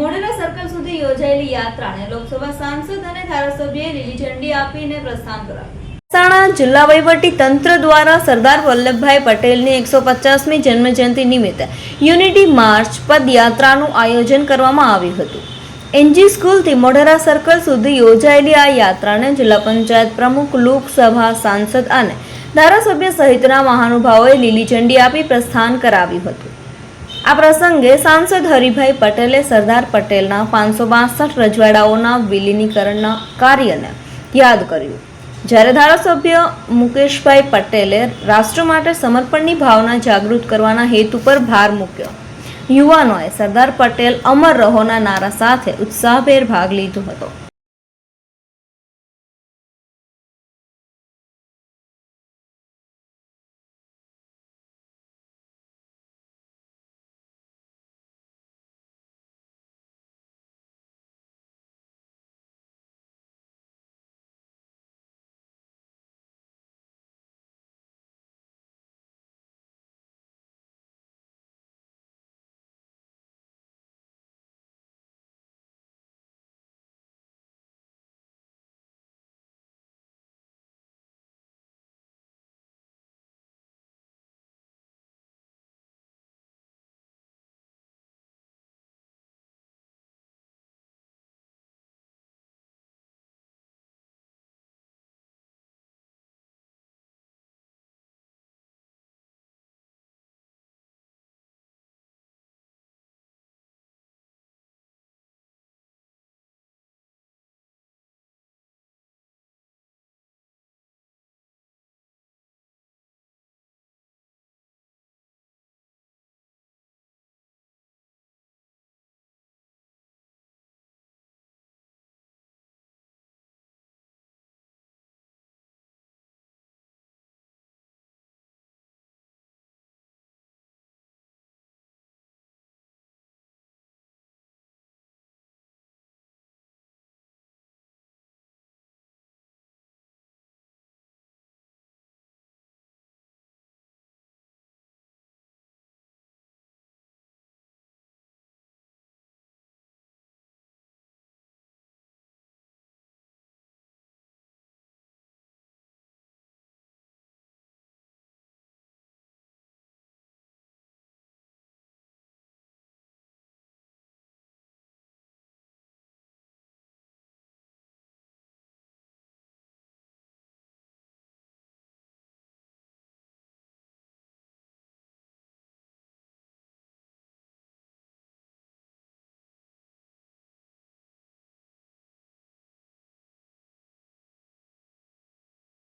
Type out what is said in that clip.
Modhera circle સુધી યોજાયેલી યાત્રાને લોકસભા સાંસદ અને ધારાસભ્યએ લીલી ઝંડી આપીને પ્રસ્થાન કરાવ્યું. મહેસાણા જિલ્લા વહીવટી તંત્ર દ્વારા સરદાર વલ્લભભાઈ પટેલની એકસો પચાસમી જન્મજયંતિ નિમિત્તે યુનિટી માર્ચ પદયાત્રાનું આયોજન કરવામાં આવ્યું હતું. એનજી સ્કૂલથી મોઢેરા સર્કલ સુધી યોજાયેલી આ યાત્રાને જિલ્લા પંચાયત પ્રમુખ, લોકસભા સાંસદ અને ધારાસભ્ય સહિતના મહાનુભાવોએ લીલી ઝંડી આપી પ્રસ્થાન કરાવ્યું હતું. આ પ્રસંગે સાંસદ હરિભાઈ પટેલે સરદાર પટેલના પાંચસો બાસઠ રજવાડાઓના વિલીનીકરણના કાર્યને યાદ કર્યું. જ્યારે ધારાસભ્ય મુકેશભાઈ પટેલે રાષ્ટ્ર માટે સમર્પણની ભાવના જાગૃત કરવાના હેતુ પર ભાર મૂક્યો. યુવાનોએ સરદાર પટેલ અમર રહોના નારા સાથે ઉત્સાહભેર ભાગ લીધો હતો.